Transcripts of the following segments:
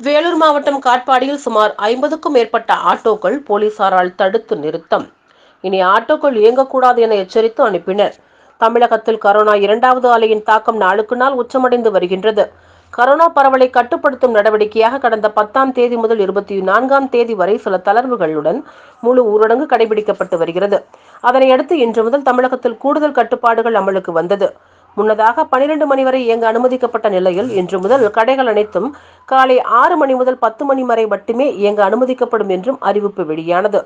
வேலூர் மாவட்டம் காட்பாடியில் சுமார் ஐம்பதுக்கும் மேற்பட்ட ஆட்டோக்கள் போலீசாரால் தடுத்து நிறுத்தம். இனி ஆட்டோக்கள் இயங்கக்கூடாது என எச்சரித்து அனுப்பினர். தமிழகத்தில் கரோனா இரண்டாவது அலையின் தாக்கம் நாளுக்கு நாள் உச்சமடைந்து வருகின்றது. கரோனா பரவலை கட்டுப்படுத்தும் நடவடிக்கையாக கடந்த பத்தாம் தேதி முதல் இருபத்தி நான்காம் தேதி வரை சில தளர்வுகளுடன் முழு ஊரடங்கு கடைபிடிக்கப்பட்டு வருகிறது. அதனையடுத்து இன்று முதல் தமிழகத்தில் கூடுதல் கட்டுப்பாடுகள் அமலுக்கு வந்தது. முன்னதாக பனிரெண்டு மணி வரை இயங்க அனுமதிக்கப்பட்ட நிலையில் இன்று முதல் கடைகள் அனைத்தும் காலை ஆறு மணி முதல் பத்து மணி வரை மட்டுமே இயங்க அனுமதிக்கப்படும் என்றும் அறிவிப்பு வெளியானது.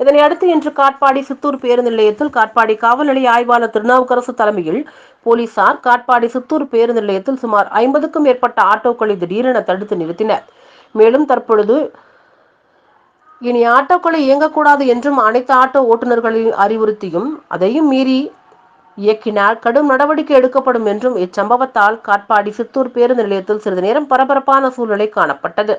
இதனை அடுத்து இன்று காட்பாடி சித்தூர் பேருந்து நிலையத்தில் காட்பாடி காவல் நிலைய ஆய்வாளர் திருநாவுக்கரசு தலைமையில் போலீசார் காட்பாடி சித்தூர் பேருந்து நிலையத்தில் சுமார் ஐம்பதுக்கும் மேற்பட்ட ஆட்டோக்களை திடீரென தடுத்து நிறுத்தினர். மேலும் தற்பொழுது இனி ஆட்டோக்களை இயங்கக்கூடாது என்றும் அனைத்து ஆட்டோ ஓட்டுநர்களின் அறிவுறுத்தியும் அதையும் மீறி இயக்கினால் கடும் நடவடிக்கை எடுக்கப்படும் என்றும் இச்சம்பவத்தால் காட்பாடி சித்தூர் பேருந்து நிலையத்தில் சிறிது நேரம் பரபரப்பான சூழ்நிலை காணப்பட்டது.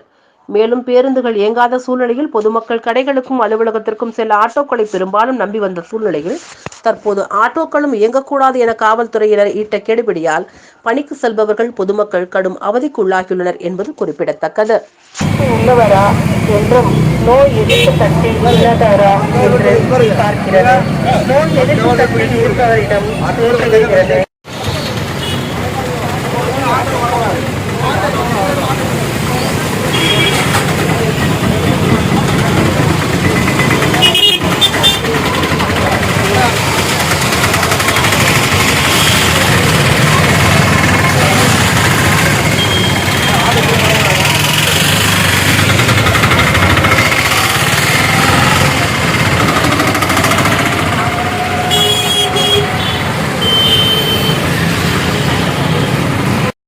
மேலும் பேருந்துகள் இயங்காத சூழ்நிலையில் பொதுமக்கள் கடைகளுக்கும் அலுவலகத்திற்கும் செல்ல ஆட்டோக்களை பெரும்பாலும் நம்பி வந்த சூழ்நிலையில் தற்போது ஆட்டோக்களும் இயங்கக்கூடாது என காவல்துறையினர் ஈட்ட கெடுபிடியால் பணிக்கு செல்பவர்கள் பொதுமக்கள் கடும் அவதிக்குள்ளாகியுள்ளனர் என்பது குறிப்பிடத்தக்கது. உள்ளவரா என்றும் நோய் எதிர்ப்பு சக்தி உள்ளதரா என்று பார்க்கிறது. நோய் எதிர்ப்பு சக்தி இருப்பவரிடம்